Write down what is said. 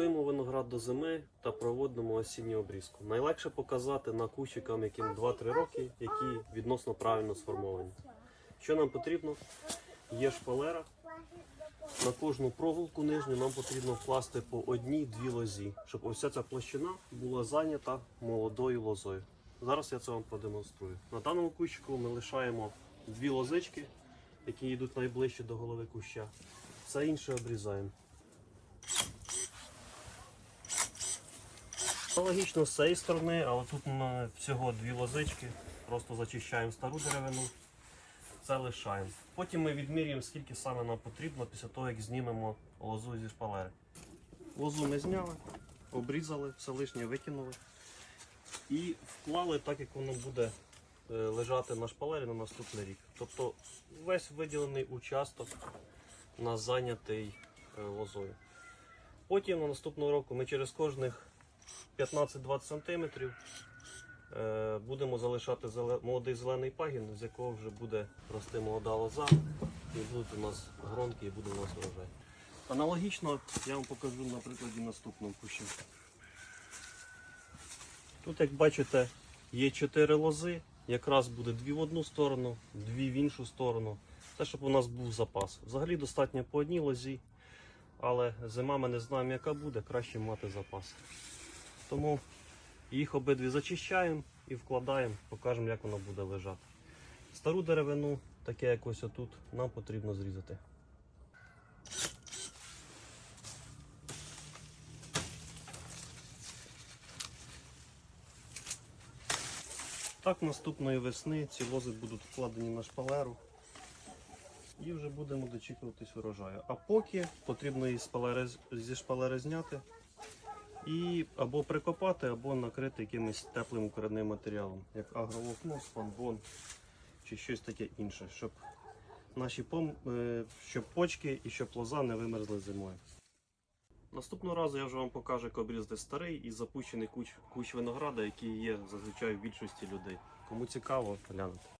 Готуємо виноград до зими та проводимо осінню обрізку. Найлегше показати на кущикам, яким 2-3 роки, які відносно правильно сформовані. Що нам потрібно? Є шпалера. На кожну проволоку нижню нам потрібно вкласти по одній-дві лозі, щоб ось ця площина була зайнята молодою лозою. Зараз я це вам продемонструю. На даному кущику ми лишаємо дві лозички, які йдуть найближче до голови куща. Все інше обрізаємо. Аналогічно з цієї сторони, але тут всього дві лозички. Просто зачищаємо стару деревину, це лишаємо. Потім ми відмірюємо, скільки саме нам потрібно після того, як знімемо лозу зі шпалери. Лозу ми зняли, обрізали, все лишнє викинули і вклали так, як воно буде е, лежати на шпалері на наступний рік. Тобто весь виділений участок у нас зайнятий е, лозою. Потім на наступного року ми через кожних 15-20 см е, будемо залишати молодий зелений пагін, з якого вже буде рости молода лоза, і будуть у нас гронки, і буде у нас урожай. Аналогічно я вам покажу на прикладі наступного кущу. Тут, як бачите, є 4 лози, якраз буде дві в одну сторону, дві в іншу сторону. Те, щоб у нас був запас. Взагалі достатньо по одній лозі, але зима ми не знаємо, яка буде, краще мати запас. Тому їх обидві зачищаємо і вкладаємо, покажемо, як воно буде лежати. Стару деревину, таке як ось отут, нам потрібно зрізати. Так, наступної весни ці лози будуть вкладені на шпалеру. І вже будемо дочікуватись урожаю. А поки потрібно її зі шпалери зняти і або прикопати, або накрити якимось теплим укореним матеріалом, як агроволокно, спанбон чи щось таке інше, щоб наші пом... е, щоб почки і щоб лоза не вимерзли зимою. Наступного разу я вже вам покажу, як обрізати старий і запущений куч, кущ винограда, який є зазвичай в більшості людей. Кому цікаво, глянути.